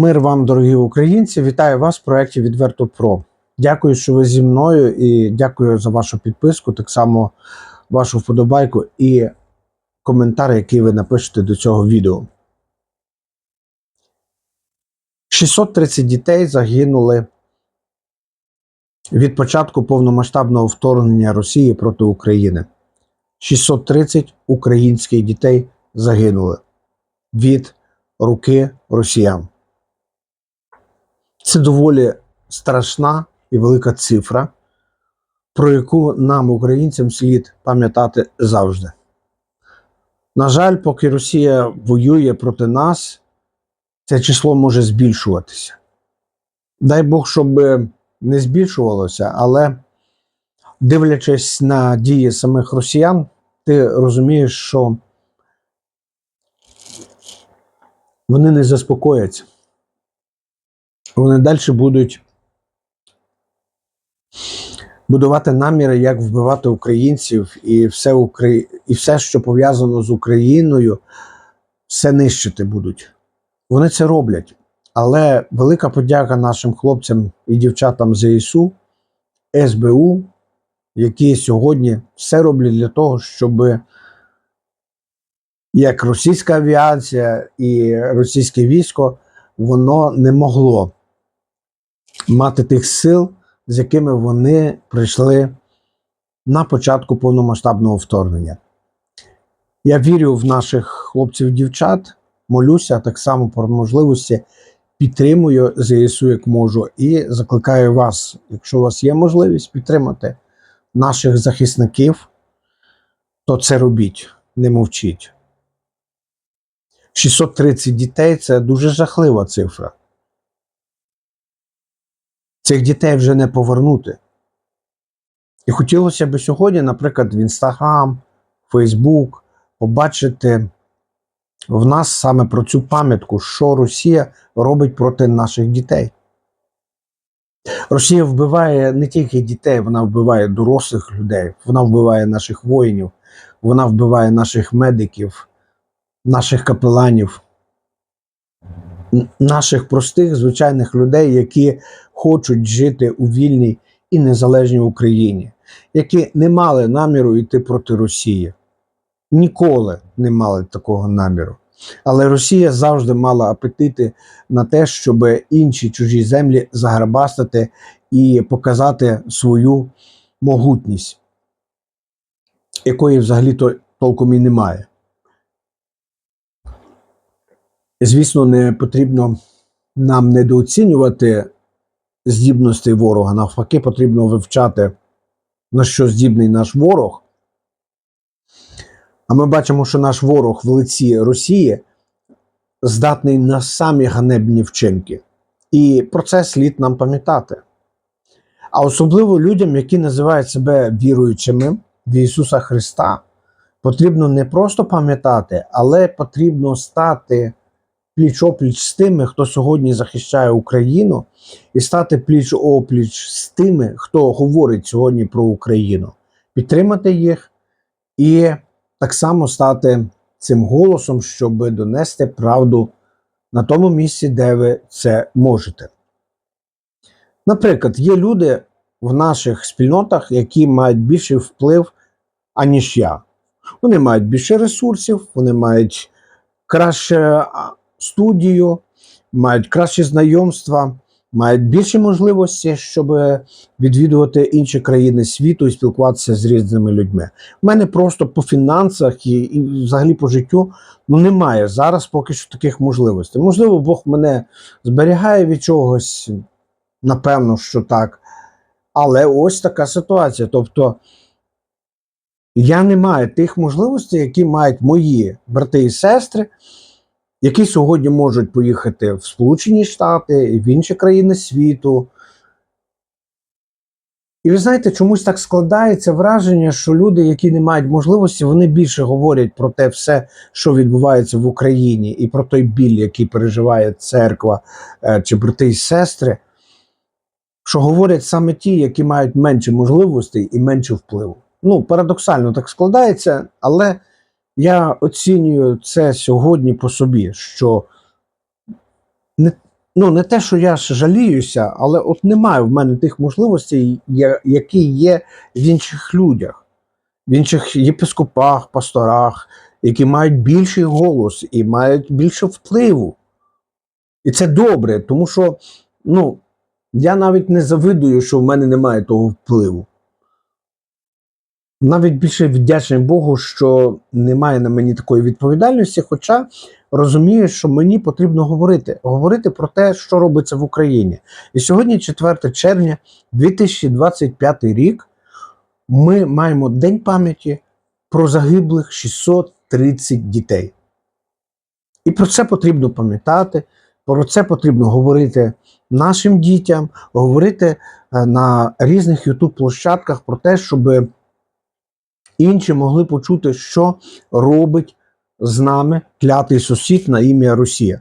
Мир вам, дорогі українці! Вітаю вас в проєкті Відверто Про. Дякую, що ви зі мною, і дякую за вашу підписку, так само вашу вподобайку і коментар, який ви напишете до цього відео. 630 дітей загинули від початку повномасштабного вторгнення Росії проти України. 630 українських дітей загинули від руки росіян. Це доволі страшна і велика цифра, про яку нам, українцям, слід пам'ятати завжди. На жаль, поки Росія воює проти нас, це число може збільшуватися. Дай Бог, щоб не збільшувалося, але дивлячись на дії самих росіян, ти розумієш, що вони не заспокояться. Вони далі будуть будувати наміри, як вбивати українців, і все, Украї... і все, що пов'язано з Україною, все нищити будуть. Вони це роблять. Але велика подяка нашим хлопцям і дівчатам ЗСУ, СБУ, які сьогодні все роблять для того, щоб як російська авіація і російське військо, воно не могло мати тих сил, з якими вони прийшли на початку повномасштабного вторгнення. Я вірю в наших хлопців і дівчат, молюся так само про можливості, підтримую ЗСУ як можу, і закликаю вас, якщо у вас є можливість підтримати наших захисників, то це робіть, не мовчіть. 630 дітей це дуже жахлива цифра. Цих дітей вже не повернути. І хотілося б сьогодні, наприклад, в Інстаграм, Фейсбук побачити в нас саме про цю пам'ятку, що Росія робить проти наших дітей. Росія вбиває не тільки дітей, вона вбиває дорослих людей, вона вбиває наших воїнів, вона вбиває наших медиків, наших капеланів, наших простих звичайних людей, які хочуть жити у вільній і незалежній Україні, які не мали наміру йти проти Росії. Ніколи не мали такого наміру. Але Росія завжди мала апетити на те, щоб інші чужі землі заграбастати і показати свою могутність, якої взагалі то толком і немає. Звісно, не потрібно нам недооцінювати здібностей ворога. Навпаки, потрібно вивчати, на що здібний наш ворог. А ми бачимо, що наш ворог в лиці Росії здатний на самі ганебні вчинки. І про це слід нам пам'ятати. А особливо людям, які називають себе віруючими в Ісуса Христа, потрібно не просто пам'ятати, але потрібно стати пліч-опліч з тими, хто сьогодні захищає Україну, і стати пліч-опліч з тими, хто говорить сьогодні про Україну, підтримати їх і так само стати цим голосом, щоб донести правду на тому місці, де ви це можете. Наприклад, є люди в наших спільнотах, які мають більший вплив, аніж я. Вони мають більше ресурсів, вони мають краще студію, мають кращі знайомства, мають більше можливості, щоб відвідувати інші країни світу і спілкуватися з різними людьми. У мене просто по фінансах і, і взагалі по життю ну, немає зараз поки що таких можливостей. Можливо, Бог мене зберігає від чогось, напевно, що так. Але ось така ситуація. Тобто я не маю тих можливостей, які мають мої брати і сестри, які сьогодні можуть поїхати в Сполучені Штати в інші країни світу. І ви знаєте, чомусь так складається враження, що люди, які не мають можливості, вони більше говорять про те все, що відбувається в Україні, і про той біль, який переживає церква е, чи брати і сестри, що говорять саме ті, які мають менше можливостей і менше впливу. Ну, парадоксально так складається, але я оцінюю це сьогодні по собі, що не, ну, не те, що я ж жаліюся, але от немає в мене тих можливостей, які є в інших людях, в інших єпископах, пасторах, які мають більший голос і мають більше впливу. І це добре, тому що ну, я навіть не завидую, що в мене немає того впливу. Навіть більше вдячний Богу, що немає на мені такої відповідальності, хоча розумію, що мені потрібно говорити, говорити про те, що робиться в Україні. І сьогодні, 4 червня 2025 рік, ми маємо День пам'яті про загиблих 630 дітей. І про це потрібно пам'ятати, про це потрібно говорити нашим дітям, говорити е, на різних YouTube-площадках про те, щоб інші могли почути, що робить з нами клятий сусід на ім'я Росія.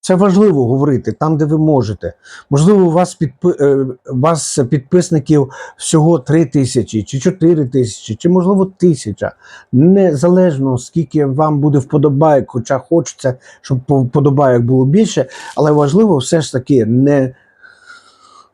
Це важливо говорити там, де ви можете. Можливо, у вас, підпи... е, вас підписників всього 3 тисячі, чи 4 тисячі, чи, можливо, тисяча. Незалежно, скільки вам буде вподобайок, хоча хочеться, щоб вподобайок було більше, але важливо все ж таки не.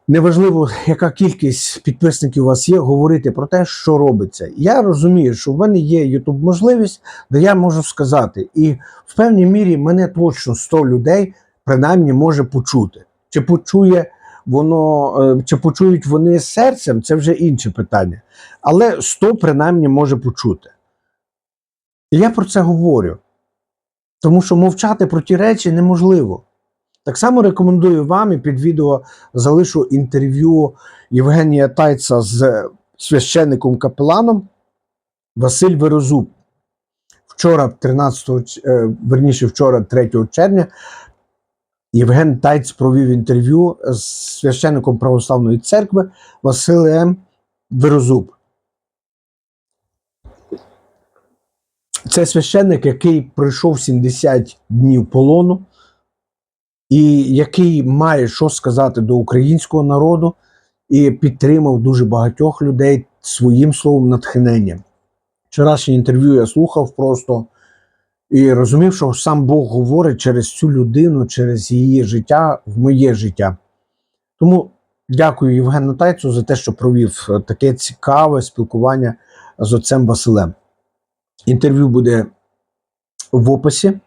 Неважливо, яка кількість підписників у вас є, говорити про те, що робиться. Я розумію, що в мене є YouTube можливість, де я можу сказати, і в певній мірі мене точно 100 людей принаймні може почути. Чи почує воно, е, чи почують вони серцем, це вже інше питання. Але 100 принаймні може почути. І я про це говорю. Тому що мовчати про ті речі неможливо. Так само рекомендую вам і під відео залишу інтерв'ю Євгенія Тайца з священником капеланом Василь Верозуб. Вчора, 13, е, верніше, вчора, 3 червня, Євген Тайц провів інтерв'ю з священником Православної церкви Василем Верозуб. Це священник, який пройшов 70 днів полону, і який має що сказати до українського народу, і підтримав дуже багатьох людей своїм словом натхненням. Вчорашнє інтерв'ю я слухав просто і розумів, що сам Бог говорить через цю людину, через її життя в моє життя. Тому дякую Євгену Тайцу за те, що провів е, таке цікаве спілкування з отцем Василем. Інтерв'ю буде в описі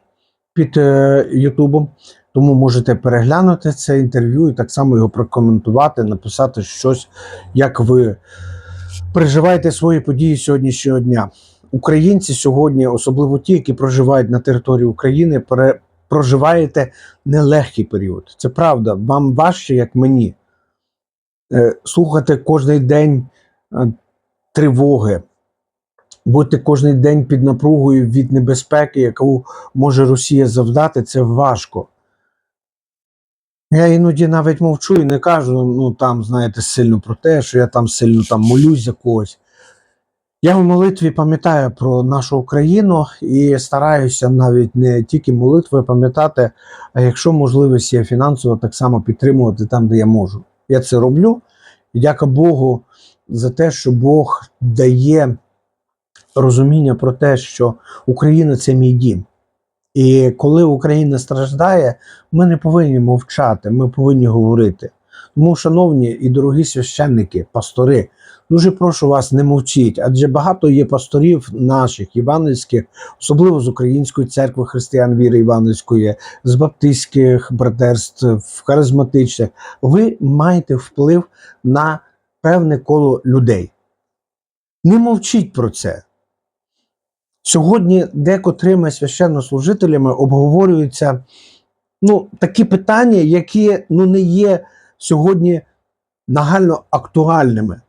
під е, Ютубом, тому можете переглянути це інтерв'ю і так само його прокоментувати, написати щось, як ви переживаєте свої події сьогоднішнього дня. Українці сьогодні, особливо ті, які проживають на території України, проживаєте нелегкий період. Це правда, вам важче, як мені. Е, слухати кожен день е, тривоги, бути кожен день під напругою від небезпеки, яку може Росія завдати, це важко. Я іноді навіть мовчу і не кажу, ну там, знаєте, сильно про те, що я там сильно там молюсь за когось. Я в молитві пам'ятаю про нашу Україну і стараюся навіть не тільки молитвою пам'ятати, а якщо можливість є фінансово, так само підтримувати там, де я можу. Я це роблю. І дяка Богу за те, що Бог дає розуміння про те, що Україна це мій дім. І коли Україна страждає, ми не повинні мовчати, ми повинні говорити. Тому, шановні і дорогі священники, пастори, дуже прошу вас, не мовчіть, адже багато є пасторів наших івангельських, особливо з Української церкви християн віри Івангельської, з баптистських братерств, харизматичних. Ви маєте вплив на певне коло людей. Не мовчіть про це. Сьогодні декотрими священнослужителями обговорюються ну, такі питання, які ну, не є сьогодні нагально актуальними.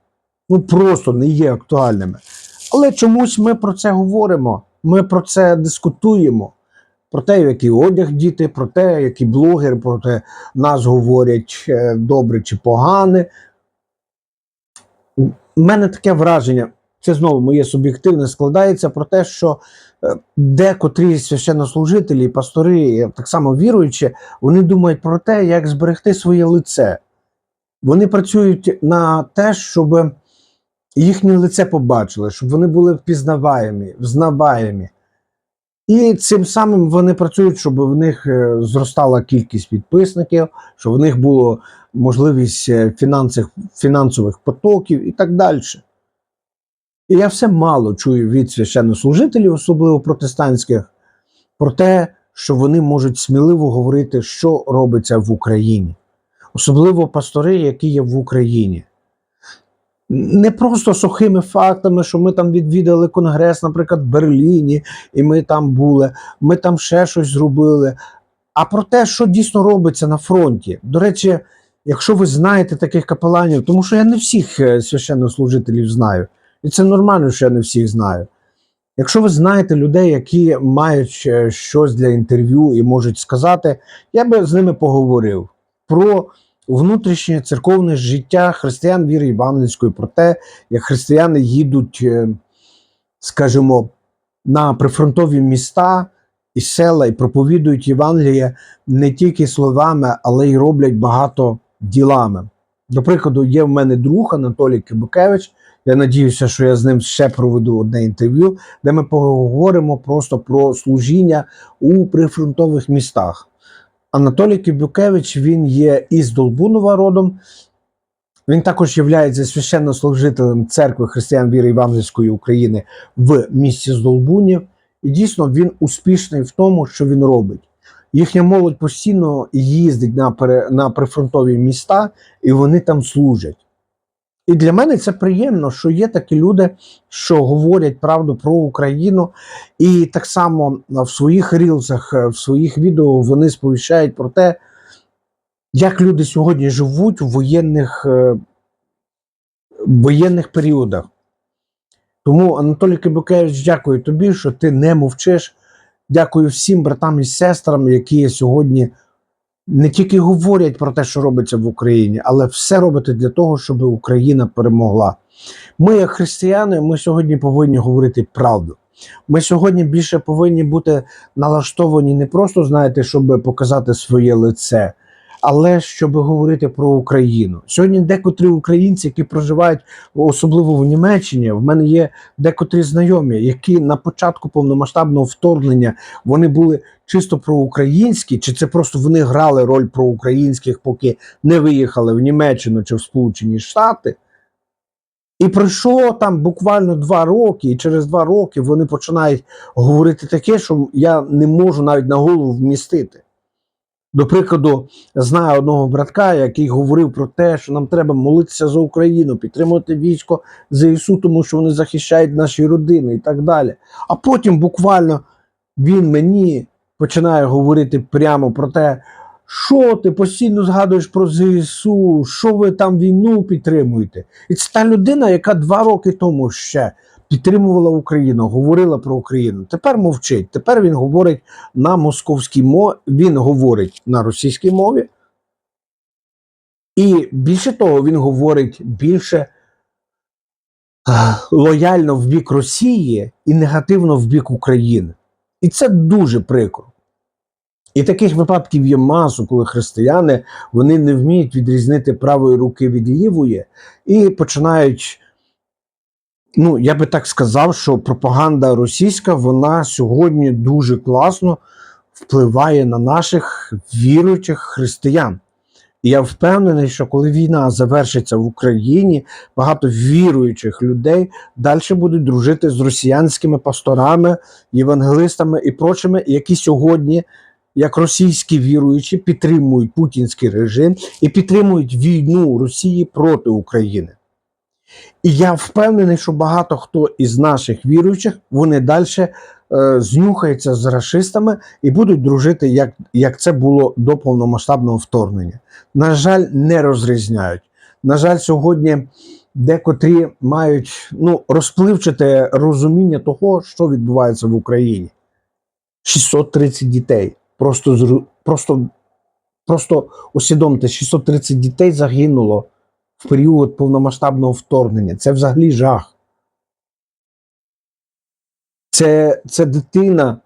Ну просто не є актуальними. Але чомусь ми про це говоримо, ми про це дискутуємо. Про те, який одяг діти, про те, які блогери, про те, нас говорять е, добре чи погане. У мене таке враження, це знову моє суб'єктивне складається про те, що е, декотрі священнослужителі, пастори, так само віруючі, вони думають про те, як зберегти своє лице. Вони працюють на те, щоб їхнє лице побачили, щоб вони були впізнаваємі, взнаваємі. І цим самим вони працюють, щоб в них е, зростала кількість підписників, щоб в них була можливість е, фінансових, фінансових потоків і так далі. І я все мало чую від священнослужителів, особливо протестантських, про те, що вони можуть сміливо говорити, що робиться в Україні. Особливо пастори, які є в Україні. Не просто сухими фактами, що ми там відвідали конгрес, наприклад, в Берліні, і ми там були, ми там ще щось зробили. А про те, що дійсно робиться на фронті. До речі, якщо ви знаєте таких капеланів, тому що я не всіх е, священнослужителів знаю, і це нормально, що я не всіх знаю. Якщо ви знаєте людей, які мають е, щось для інтерв'ю і можуть сказати, я би з ними поговорив про внутрішнє церковне життя християн віри Євангельської, про те, як християни їдуть, е, скажімо, на прифронтові міста і села і проповідують Євангеліє не тільки словами, але й роблять багато ділами. До прикладу, є в мене друг Анатолій Кибукевич. Я надіюся, що я з ним ще проведу одне інтерв'ю, де ми поговоримо просто про служіння у прифронтових містах. Анатолій Кибюкевич він є із Долбунова родом. Він також є священнослужителем церкви християн віри Євангельської України в місті Здолбунів. І дійсно він успішний в тому, що він робить. Їхня молодь постійно їздить на, на прифронтові міста, і вони там служать. І для мене це приємно, що є такі люди, що говорять правду про Україну, і так само в своїх рілсах, в своїх відео вони сповіщають про те, як люди сьогодні живуть у воєнних, е, воєнних періодах. Тому, Анатолій Кибукевич, дякую тобі, що ти не мовчиш. Дякую всім братам і сестрам, які сьогодні не тільки говорять про те, що робиться в Україні, але все робити для того, щоб Україна перемогла. Ми, як християни, ми сьогодні повинні говорити правду. Ми сьогодні більше повинні бути налаштовані не просто, знаєте, щоб показати своє лице, але щоб говорити про Україну. Сьогодні декотрі українці, які проживають особливо в Німеччині, в мене є декотрі знайомі, які на початку повномасштабного вторгнення вони були чисто проукраїнські, чи це просто вони грали роль проукраїнських, поки не виїхали в Німеччину чи в Сполучені Штати. І пройшло там буквально два роки, і через два роки вони починають говорити таке, що я не можу навіть на голову вмістити. До прикладу, знаю одного братка, який говорив про те, що нам треба молитися за Україну, підтримувати військо ЗСУ, тому що вони захищають наші родини і так далі. А потім буквально він мені починає говорити прямо про те, що ти постійно згадуєш про ЗСУ, що ви там війну підтримуєте. І це та людина, яка два роки тому ще підтримувала Україну, говорила про Україну. Тепер мовчить. Тепер він говорить на московській мові, він говорить на російській мові. І більше того, він говорить більше лояльно в бік Росії і негативно в бік України. І це дуже прикро. І таких випадків є масу, коли християни вони не вміють відрізнити правої руки від лівої і починають. Ну, я би так сказав, що пропаганда російська вона сьогодні дуже класно впливає на наших віруючих християн. І я впевнений, що коли війна завершиться в Україні, багато віруючих людей далі будуть дружити з росіянськими пасторами, євангелистами і прочими, які сьогодні, як російські віруючі, підтримують путінський режим і підтримують війну Росії проти України. І я впевнений, що багато хто із наших віруючих вони далі е, знюхаються з расистами і будуть дружити, як, як це було до повномасштабного вторгнення. На жаль, не розрізняють. На жаль, сьогодні декотрі мають ну, розпливчате розуміння того, що відбувається в Україні. 630 дітей. Просто, просто, просто усвідомте, 630 дітей загинуло в період повномасштабного вторгнення. Це взагалі жах. Це, це дитина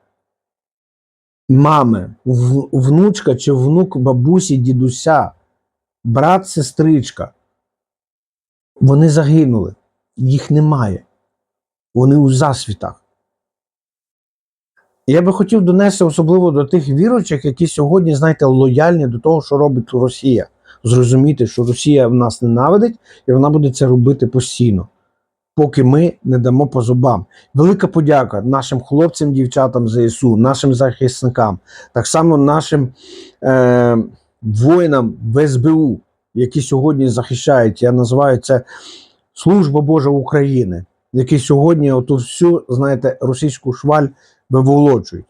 мами, внучка чи внук бабусі, дідуся, брат, сестричка. Вони загинули. Їх немає. Вони у засвітах. Я би хотів донести особливо до тих віруючих, які сьогодні, знаєте, лояльні до того, що робить Росія. Зрозуміти, що Росія в нас ненавидить, і вона буде це робити постійно, поки ми не дамо по зубам. Велика подяка нашим хлопцям, дівчатам ЗСУ, нашим захисникам, так само нашим е, воїнам в СБУ, які сьогодні захищають. Я називаю це Служба Божа України, які сьогодні оту всю, знаєте, російську шваль виволочують.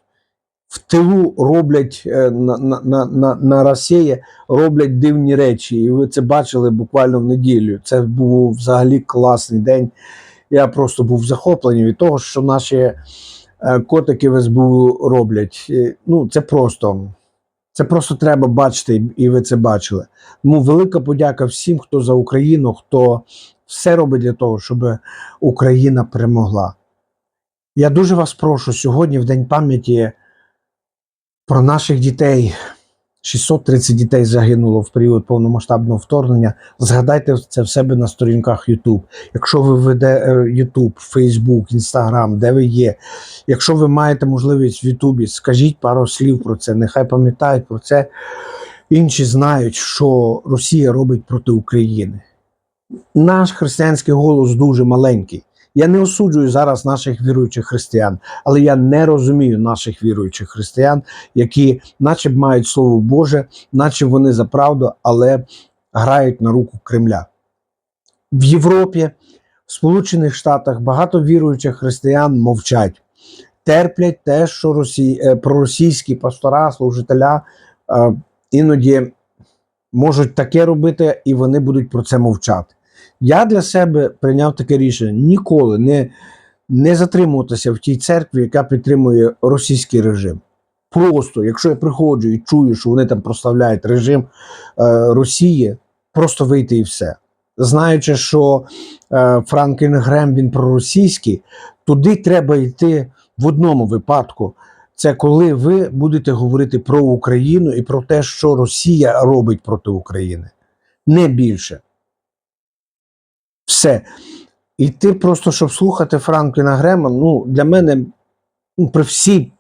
В тилу роблять е, на, на, на, на, Росії роблять дивні речі. І ви це бачили буквально в неділю. Це був взагалі класний день. Я просто був захоплений від того, що наші е, котики в СБУ роблять. Ну, це просто. Це просто треба бачити, і ви це бачили. Тому велика подяка всім, хто за Україну, хто все робить для того, щоб Україна перемогла. Я дуже вас прошу сьогодні, в День пам'яті про наших дітей. 630 дітей загинуло в період повномасштабного вторгнення. Згадайте це в себе на сторінках YouTube. Якщо ви веде е, YouTube, Facebook, Instagram, де ви є. Якщо ви маєте можливість в YouTube, скажіть пару слів про це. Нехай пам'ятають про це. Інші знають, що Росія робить проти України. Наш християнський голос дуже маленький. Я не осуджую зараз наших віруючих християн, але я не розумію наших віруючих християн, які, наче б мають слово Боже, наче вони за правду, але грають на руку Кремля. В Європі, в Сполучених Штатах багато віруючих християн мовчать, терплять те, що росі... е, проросійські пастора, служителя е, іноді можуть таке робити, і вони будуть про це мовчати. Я для себе прийняв таке рішення ніколи не, не затримуватися в тій церкві, яка підтримує російський режим. Просто, якщо я приходжу і чую, що вони там прославляють режим е, Росії, просто вийти і все. Знаючи, що е, Франклін Грем він проросійський, туди треба йти в одному випадку. Це коли ви будете говорити про Україну і про те, що Росія робить проти України. Не більше. Все. І ти просто, щоб слухати Франкліна Грема, ну, для мене, ну, при всій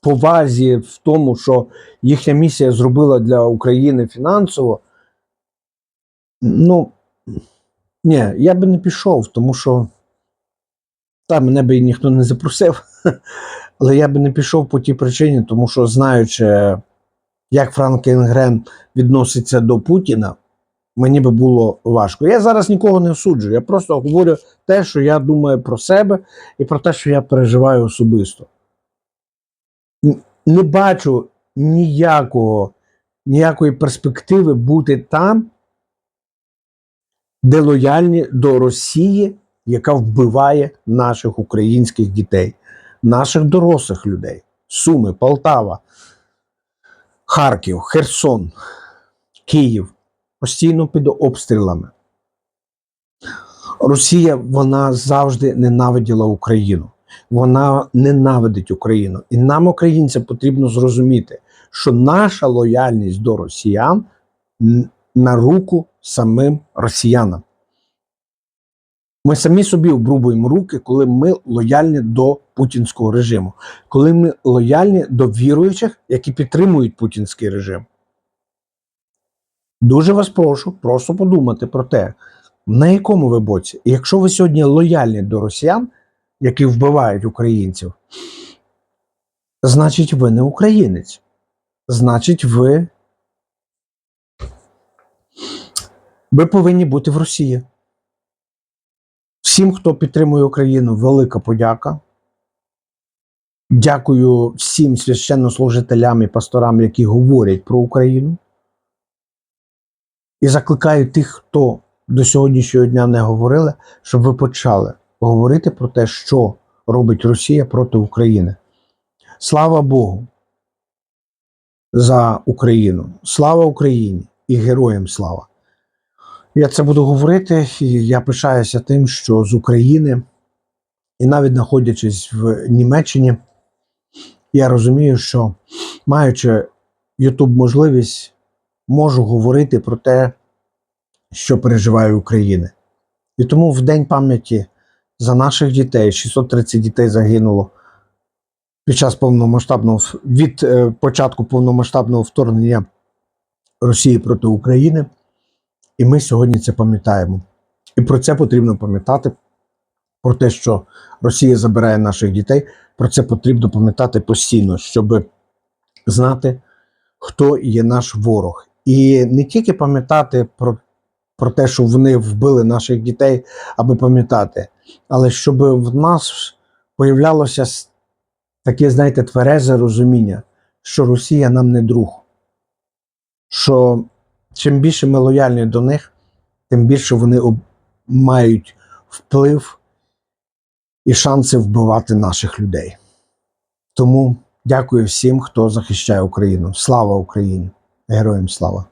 повазі в тому, що їхня місія зробила для України фінансово, ну, ні, я би не пішов, тому що та, мене би і ніхто не запросив. Але я би не пішов по тій причині, тому що знаючи, як Франклін Грем відноситься до Путіна, мені би було важко. Я зараз нікого не осуджую. Я просто говорю те, що я думаю про себе і про те, що я переживаю особисто. Не бачу ніякого, ніякої перспективи бути там, де лояльні до Росії, яка вбиває наших українських дітей, наших дорослих людей. Суми, Полтава, Харків, Херсон, Київ постійно під обстрілами. Росія вона завжди ненавиділа Україну. Вона ненавидить Україну. І нам, українцям, потрібно зрозуміти, що наша лояльність до росіян на руку самим росіянам. Ми самі собі обрубуємо руки, коли ми лояльні до путінського режиму, коли ми лояльні до віруючих, які підтримують путінський режим. Дуже вас прошу просто подумати про те, на якому ви боці. Якщо ви сьогодні лояльні до росіян, які вбивають українців, значить ви не українець. Значить, ви, ви повинні бути в Росії. Всім, хто підтримує Україну, велика подяка. Дякую всім священнослужителям і пасторам, які говорять про Україну. І закликаю тих, хто до сьогоднішнього дня не говорили, щоб ви почали говорити про те, що робить Росія проти України. Слава Богу за Україну! Слава Україні і героям слава! Я це буду говорити, і я пишаюся тим, що з України, і навіть знаходячись в Німеччині, я розумію, що маючи YouTube можливість, можу говорити про те, що переживає Україна. І тому в День пам'яті за наших дітей, 630 дітей загинуло, під час повномасштабного від е, початку повномасштабного вторгнення Росії проти України. І ми сьогодні це пам'ятаємо. І про це потрібно пам'ятати. Про те, що Росія забирає наших дітей, про це потрібно пам'ятати постійно, щоб знати, хто є наш ворог. І не тільки пам'ятати про, про те, що вони вбили наших дітей, аби пам'ятати, але щоб в нас появлялося таке, знаєте, тверезе розуміння, що Росія нам не друг. Що чим більше ми лояльні до них, тим більше вони мають вплив і шанси вбивати наших людей. Тому дякую всім, хто захищає Україну. Слава Україні! Героям слава!